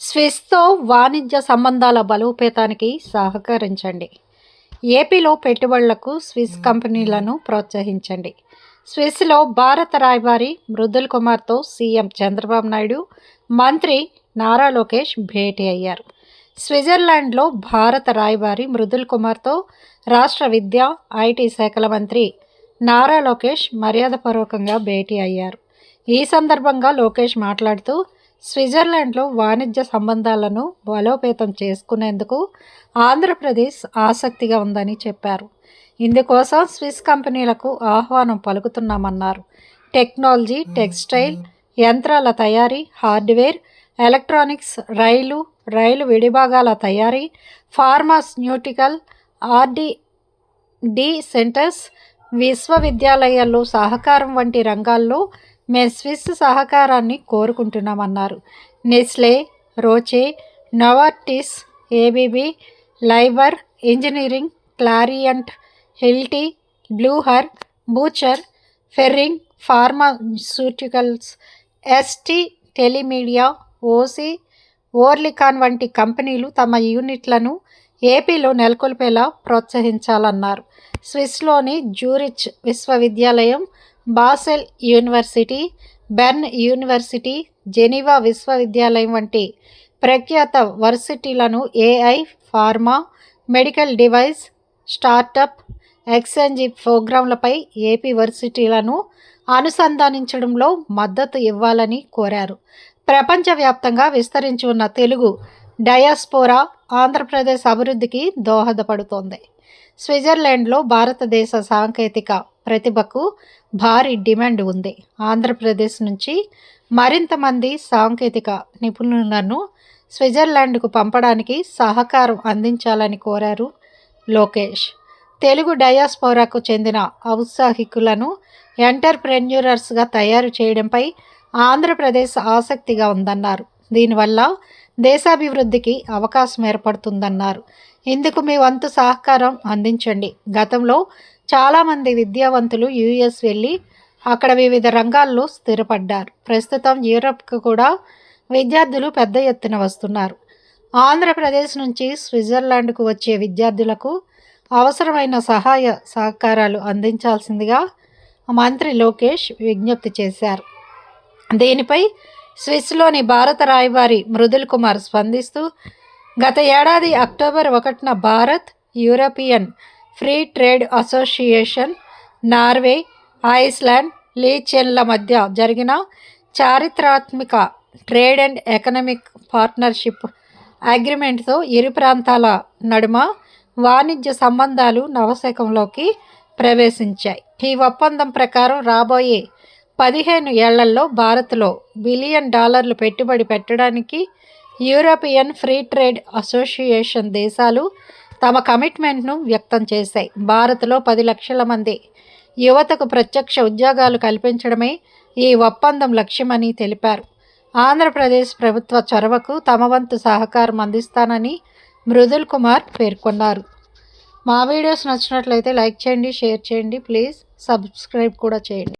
స్విస్తో వాణిజ్య సంబంధాల బలోపేతానికి సహకరించండి. ఏపీలో పెట్టుబడులకు స్విస్ కంపెనీలను ప్రోత్సహించండి. స్విస్లో భారత రాయబారి మృదుల్ కుమార్తో సీఎం చంద్రబాబు నాయుడు మంత్రి నారా లోకేష్ భేటీ అయ్యారు. స్విట్జర్లాండ్లో భారత రాయబారి మృదుల్ కుమార్తో రాష్ట్ర విద్య ఐటీ శాఖల మంత్రి నారా లోకేష్ మర్యాదపూర్వకంగా భేటీ అయ్యారు. ఈ సందర్భంగా లోకేష్ మాట్లాడుతూ స్విట్జర్లాండ్లో వాణిజ్య సంబంధాలను బలోపేతం చేసుకునేందుకు ఆంధ్రప్రదేశ్ ఆసక్తిగా ఉందని చెప్పారు. ఇందుకోసం స్విస్ కంపెనీలకు ఆహ్వానం పలుకుతున్నామన్నారు. టెక్నాలజీ టెక్స్టైల్ యంత్రాల తయారీ హార్డ్వేర్ ఎలక్ట్రానిక్స్ రైలు రైలు విడిభాగాల తయారీ ఫార్మాస్న్యూటికల్ ఆర్డి డి సెంటర్స్ విశ్వవిద్యాలయాల్లో సహకారం వంటి రంగాల్లో మేము స్విస్ సహకారాన్ని కోరుకుంటున్నామన్నారు. Nestle Roche Novartis ABB liable engineering Clariant Hilti Buhler Bucher Ferring pharmaceuticals ST Telemedia OC Oerlikon వంటి కంపెనీలు తమ యూనిట్లను ఏపీలో నెలకొల్పేలా ప్రోత్సహించాలన్నారు. స్విస్లోని జూరిచ్ విశ్వవిద్యాలయం Basel university Bern university Geneva విశ్వవిద్యాలయం వంటి ప్రఖ్యాత వర్సిటీలను AI pharma medical device startup exchange ప్రోగ్రాంలపై AP వర్సిటీలను అనుసంధానించడంలో మద్దతు ఇవ్వాలని కోరారు. ప్రపంచవ్యాప్తంగా విస్తరించి ఉన్న తెలుగు డయాస్పోరా ఆంధ్రప్రదేశ్ అభివృద్ధికి దోహదపడుతోంది. స్విట్జర్లాండ్లో భారతదేశ సాంకేతిక ప్రతిభకు భారీ డిమాండ్ ఉంది. ఆంధ్రప్రదేశ్ నుంచి మరింత మంది సాంకేతిక నిపుణులను స్విట్జర్లాండ్కు పంపడానికి సహకారం అందించాలని కోరారు లోకేష్. తెలుగు డయాస్పోరాకు చెందిన ఔత్సాహికులను ఎంటర్ప్రెన్యూరర్స్గా తయారు చేయడంపై ఆంధ్రప్రదేశ్ ఆసక్తిగా ఉందన్నారు. దీనివల్ల దేశాభివృద్ధికి అవకాశం ఏర్పడుతుందన్నారు. ఇందుకు మీ వంతు సహకారం అందించండి. గతంలో చాలామంది విద్యావంతులు యుఎస్ వెళ్ళి అక్కడ వివిధ రంగాల్లో స్థిరపడ్డారు. ప్రస్తుతం యూరప్కు కూడా విద్యార్థులు పెద్ద ఎత్తున వస్తున్నారు. ఆంధ్రప్రదేశ్ నుంచి స్విట్జర్లాండ్కు వచ్చే విద్యార్థులకు అవసరమైన సహాయ సహకారాలు అందించాల్సిందిగా మంత్రి లోకేష్ విజ్ఞప్తి చేశారు. దీనిపై స్విస్లోని భారత రాయబారి మృదుల్ కుమార్ స్పందిస్తూ గత ఏడాది అక్టోబర్ ఒకటిన Bharat European free trade association Norway Iceland లీచెన్ల మధ్య జరిగిన చారిత్రాత్మక ట్రేడ్ అండ్ ఎకనమిక్ పార్ట్నర్షిప్ అగ్రిమెంట్తో ఇరు ప్రాంతాల నడుమ వాణిజ్య సంబంధాలు నవశకంలోకి ప్రవేశించాయి. ఈ ఒప్పందం ప్రకారం రాబోయే పదిహేను ఏళ్ళలో భారత్లో బిలియన్ డాలర్లు పెట్టుబడి పెట్టడానికి యూరోపియన్ ఫ్రీ ట్రేడ్ అసోసియేషన్ దేశాలు తమ కమిట్మెంట్ను వ్యక్తం చేశాయి. భారత్లో పది లక్షల మంది యువతకు ప్రత్యక్ష ఉద్యోగాలు కల్పించడమే ఈ ఒప్పందం లక్ష్యమని తెలిపారు. ఆంధ్రప్రదేశ్ ప్రభుత్వ చొరవకు తమ వంతు సహకారం అందిస్తానని మృదుల్ కుమార్ పేర్కొన్నారు. మా వీడియోస్ నచ్చినట్లయితే లైక్ చేయండి షేర్ చేయండి ప్లీజ్ సబ్స్క్రైబ్ కూడా చేయండి.